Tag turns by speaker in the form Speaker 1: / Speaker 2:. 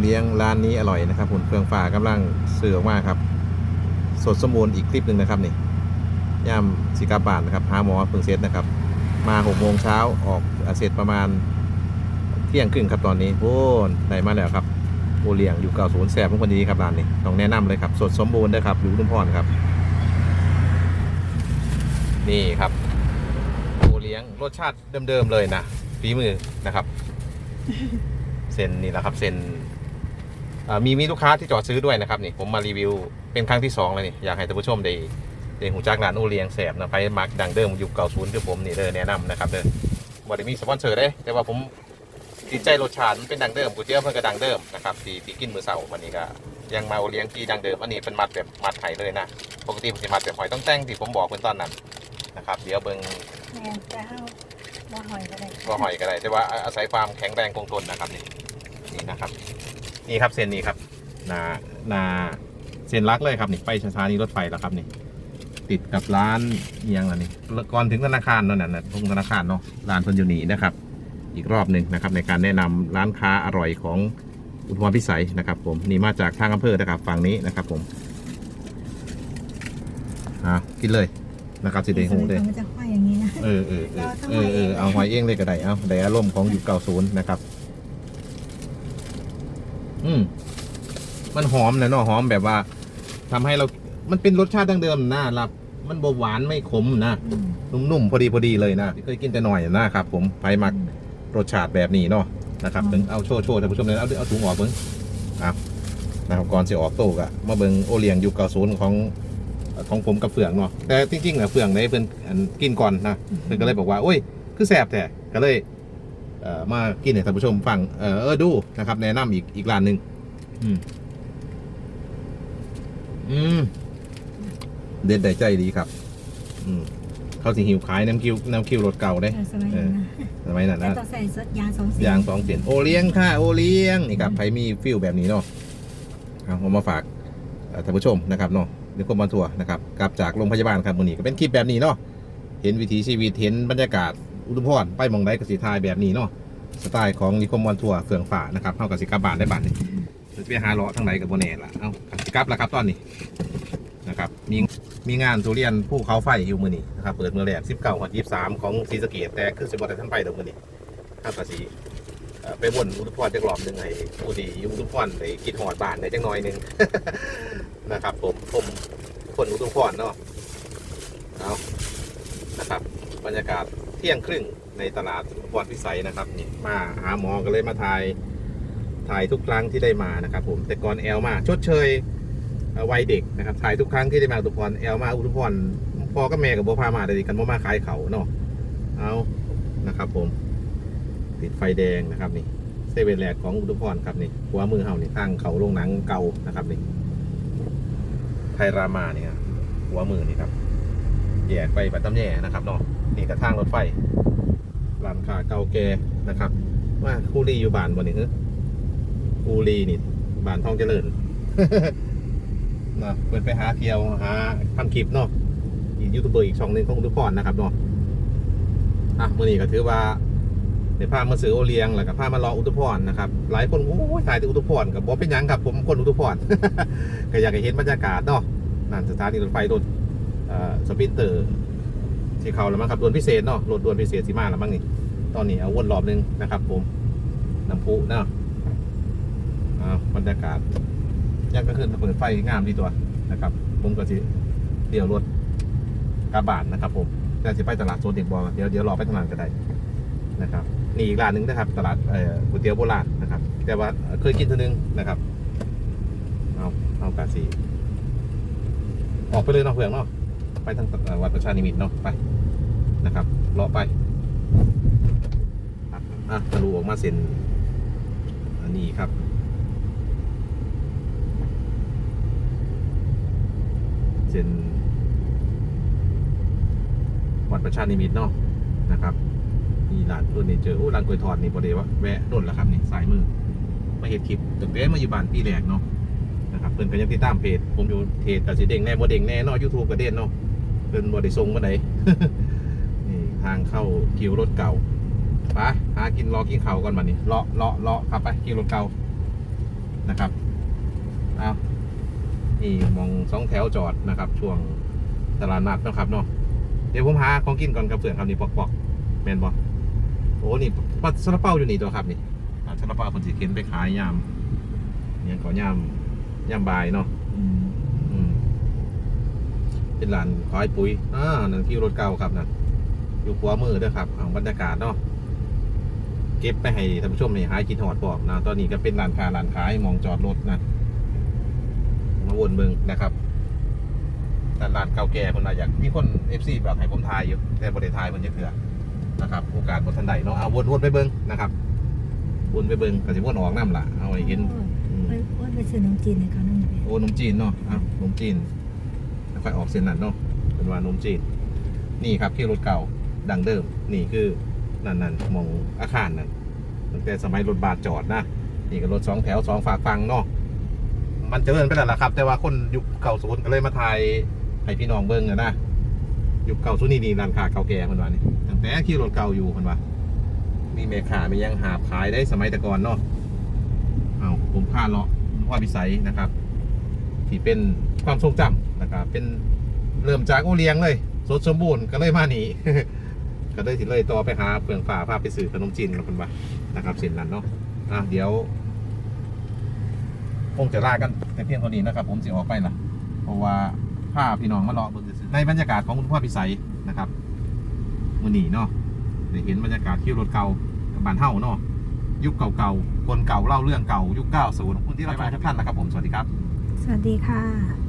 Speaker 1: เลี้ยงร้านนี้อร่อยนะครับหุ่นเฟืองฟ้ากำลังเสือออกมาครับ สดสมบูรณ์อีกคลิปหนึ่งนะครับนี่ย่ามสิกาบานนะครับหาหมอเพิ่งเสร็จนะครับ มาหกโมงเช้าออกเสร็จประมาณเที่ยงครึ่งครับตอนนี้โอ้ได้มาแล้วครับโอเลี้ยงอยู่เก่าศูนย์แสบทุกคนดีครับร้านนี้ต้องแนะนำเลยครับ สดสมบูรณ์ด้วยครับอยู่ลุมพรครับ นี่ครับโอเลี้ยงรสชาติเดิมๆเลยนะฝีมือนะครับเซ็นนี่แหละครับเซ็น มีมีลูกค้าที่จอดซื้อด้วยนะครับนี่ผมมารีวิวเป็นครั้งที่สองแล้วนี่อยากให้ท่านผู้ชมได้ได้หูจักร้านโอเลียงแสบนะไปมักดังเดิมยุคเก่าศูนย์คือผมนี่เด้อแนะนำนะครับเด้อบอดี้มีสปอนเซอร์ได้ แต่ว่าผมติดใจรสชาติมันเป็นดังเดิมก๋วยเตี๋ยวเพิ่นก็ดังเดิมนะครับที่ที่กินมื้อเช้าวันนี้ก็ยังมาโอเลียงที่ดังเดิมอันนี้เป็นมัดแบบมัดไห้เลยนะปกติผมจะมัดแบบหอยต้องแต่งที่ผมบอกเพิ่นตอนนั้นนะครับ เดี๋ยวเบิ่ง
Speaker 2: แม่นจะเฮาบ่หอยก็ได้
Speaker 1: ก็หอยก็ได้แต่ว่าอาศัยความแข็งแรงคงทนนะครับนี่นี่นะครับ นี่ครับเส้นนี้ครับนานาเส้นลักเลยครับนี่ไปสถานีรถไฟแล้วครับนี่ ติดกับร้านเอียงอันนี้ก่อนถึงธนาคารนั่นน่ะนะตรงธนาคารเนาะร้านเพิ่นอยู่นี่นะครับ อีกรอบหนึ่งนะครับ ในการแนะนำร้านค้าอร่อยของอุทมพรพิสัยนะครับ ผมนี่มาจากทางอำเภอนะครับฝั่งนี้นะครับ ผมอะกินเลยนะครับสิเดงหูเลย
Speaker 2: มันจะห้อยอย่างนี้นะ
Speaker 1: เออเออเออเออเออเอาหอยเองเลยก็ได้เอาได้อารมณ์ของยุคเก่าศูนย์นะครับ อืมมันหอมนะเนาะหอมแบบว่าทำให้เรา มันเป็นรสชาติดั้งเดิมนะรับมันบหวานไม่ขมนะ
Speaker 2: อืม
Speaker 1: นุ่มๆพอดีพอดีเลยนะเคยกินแต่หน่อยนะครับผมไปมักรสชาติแบบนี้เนาะนะครับถึงเอาโชว์โชว์ท่านผู้ชมเลยเอาเอาถุงออกเบิ้งครับนะครับก่อนจะออกโต๊ะอะมาเบิ้งโอเลียงยุคเก่าศูนย์ของของผมกับเฟืองเนาะแต่จริงๆอะเฟืองในเพิ่นอันกินก่อนนะเพิ่นก็เลยบอกว่าโอ้ยคือแสบแต่ก็เลยเอ่อ มากินให้ท่านผู้ชมฟังเออเออดูนะครับ แนะนำอีกอีกร้านหนึ่งอืมอืมเด็ดได้ใจดีครับ อืมเขาสิหิวขายน้ำคิวน้ำคิวรถเก่าได้
Speaker 2: เออสมัยนั้นนะ
Speaker 1: สมัยนั้น
Speaker 2: แต่
Speaker 1: นะ
Speaker 2: ต้องใส่สดยางสองสี
Speaker 1: ยางสองเสียนโอเลี้ยงค่ะโอเลี้ยงนี่ครับใครมีฟิลแบบนี้เนาะเอาผมมาฝากเอ่อท่านผู้ชมนะครับเนาะเดี๋ยวคนมาทัวร์นะครับกลับจากโรงพยาบาลครับมือนี้ก็เป็นคลิปแบบนี้เนาะเห็นวิถีชีวิตเห็นบรรยากาศ อุดมพรไปมองได้กสิทายแบบนี้เนาะสไตล์ของนิคมวันทัวร์เฟื่องฝ่านะครับเข้ากับสิกลับบานได้บานนี่จะไปหาเลาะทางไหนกับโบเน่ละเอาสิกับล้วครับตอนนี้นะครับมีมีงานทุเรียนภูเขาไฟอยู่มือนี้นะครับเปิดมือแรก19หัว23ของศรีสเกดแต่คือสิบวันท่านไปเดี๋ยวมือนี้ข้าวกะสีเอ่อไปวนอุทุพรจักรอบหนึ่งไอ้ผู้ดีอยู่อุทุพรไอ้กิดหอดบานในจังน้อยหนึ่งนะครับผมผมคนอุทุพรเนาะเอานะครับบรรยากาศ ที่ยงครึ่งในตลาดอุทุพรพิสัยนะครับนี่มาหาหมอก็เลยมาถ่ายถ่ายทุกครั้งที่ได้มานะครับผมแต่ก่อนแอลมาชดเชยวัยเด็กนะครับถ่ายทุกครั้งที่ได้มาอุทุพรแอลมาอุทุพรพ่อกับแม่กับบัวพามาเลยกันบ่มาขายเขาเนาะเอานะครับ ผม ติดไฟแดงนะครับนี่เซเว่นแรกของอุทุพรครับนี่หัวมือเฮานี่ตั้งเขาโรงหนังเก่านะครับนี่ไทยรามาเนี่ยหัวมือนี่ครับแยกไปบัตรตำแย่นะครับเนาะ นี่กระทางรถไฟร้านค้าเก่าแก่นะครับว่าคูรีอยู่บ้านบ่นี่คือคูรีนี่บ้านทองเจริญนะเปิดไปหาเที่ยวหาทำคลิปเนาะอีกยูทูบเบอร์อีกช่องหนึ่งของอุทุพรนะครับเนาะอะมื่อนี้ก็ถือว่าเดี๋ยวพามาซื้อโอเลียงแล้วก็พามาลออุตุพรนะครับ หลายคนโอ้ยถ่ายถึงอุตุพรกับบอกเป็นยังครับผมคนอุตุพรก็อยากให้เห็นบรรยากาศเนาะนั่นสถานีรถไฟรถเอ่อสปินเตอร์ สีเขาแล้วมั้งครับด่วนพิเศษเนาะรถด่วนพิเศษสีมาแล้วมั้งนี่ตอนนี้เอาวนรอบนึงนะครับ ผมน้ำพุเนาะอ่าบรรยากาศยังก็ขึ้นเปิดไฟงามดีตัวนะครับ ผมก็สิเดี่ยวรถกระบาดนะครับ ผมแต่สิไปตลาดโซนเด็กบอลเดี๋ยวเดี๋ยวรอไปทางนั้นก็ได้นะครับนี่อีกร้านหนึ่งนะครับ ตลาดเอ่อก๋วยเตี๋ยวโบราณนะครับ แต่ว่าเคยกินทีนึงนะครับเอาเอากาสีออกไปเลยเนาะเพื่อนเนาะไปทางวัดประชานิมิตเนาะไป นะครับเลาะไปอะทะลุออกมาเซ็นอันนี้ครับเซ็นวัดประชานิมิตเนาะนะครับมีร้านเฟอร์นิเจอร์โอ้ร้านกล้วยทอดนี่บริเวะแวะโดนแล้วครับนี่สายมือมาเห็นคลิปตั้งแต่มาอยู่บ้านปีแรกเนาะนะครับเพิ่นก็ยังติดตามเพจผมอยู่เพจกับสีเด้งแน่บ่เด้งแน่เนาะยูทูบก็เด่นเนาะเพิ่นบ่ได้ส่งมาไหร่ ทางเข้าคิวรถเก่าไปหากินรอกินข้าวก่อนมานี่เลาะเลาะเลาะครับไปคิวรถเก่านะครับเอานี่มองสองแถวจอดนะครับ ช่วงตลาดนัดเนาะครับเนาะเดี๋ยวผมหาของกินก่อนกับเพื่อนครับนี่ปอกๆแมนบอโอ้นี่ปัดซาลาเปาอยู่นี่ตัวครับนี่อ่าซาลาเปาคนสิเข็นไปขายยามเนี่ยขอยามยามบ่ายเนาะ
Speaker 2: อืม
Speaker 1: อืมเป็นร้านขายปุ๋ยอ่านั่นที่รถเก่าครับนั่น อยู่ขวามือเด้วยครับเอาบรรยากาศเนาะเก็บไปให้ท่านผู้ชมนี่หายกินหอดบอกนะตอนนี้ก็เป็นร้านค้าร้านขายมองจอดรถนะมาวนเบิงนะครับแต่ร้านเก่าแก่คนละอยากมีคนเอฟซีแบบให้ผมทายอยู่แต่บริทายมันจะเถื่อนะครับโอกาสบนทันใดเนาะเอาวนวนไปเบิงนะครับวนไปเบิงก็จะวนออกน้ำล่ะเอาไว้เห็นอืม
Speaker 2: ไปว่าไปซื้อขนมจีนให้เขานั่นไป
Speaker 1: โอ้นมจีนเนาะอะนมจีนแล้วค่อยออกเส้นนั้นเนาะเป็นว่านมจีนนี่ครับที่รถเก่า ดังเดิม นี่คือนั่นนั่นมองอาคารนั่นตั้งแต่สมัยรถบาสจอดนะนี่ก็รถสองแถวสองฝากฟังเนาะมันเจริญไปแล้วล่ะครับ แต่ว่าคนยุคเก่าศูนย์ก็เลยมาถ่ายให้พี่น้องเบิ้งอะนะยุคเก่าศูนย์นี่นี่ร้านค้าเก่าแก่คนว่านี่ตั้งแต่ขี่รถเก่าอยู่คนว่ามีแม่ค้ามียังหาบขายได้สมัยแต่ก่อนเนาะเอาผมพาเลาะว่าพิสัยนะครับ ที่เป็นความทรงจำนะครับเป็นเริ่มจากโอเลียงเลยสดสมบูรณ์ก็เลยมาหนี ก็เลยสิเลยต่อไปหาเปลืองฝาพาไปซื้อขนมจีนกับคนบ้านะครับเส้นนั้นเนาะอะเดี๋ยวคงจะลากันแต่เพียงเท่านี้นะครับ ผมจะออกไปละเพราะว่าพาพี่น้องมาเลาะเบิ่งในบรรยากาศของคุณพ่อพิสัยนะครับมือหนีเนาะได้เห็นบรรยากาศที่รถเก่าบ้านเฮาเนาะยุคเก่าๆคนเก่าเล่าเรื่องเก่ายุค90คุณที่เราชมทุกท่านนะครับผมสวัสดีครับ
Speaker 2: สวัสดีค่ะ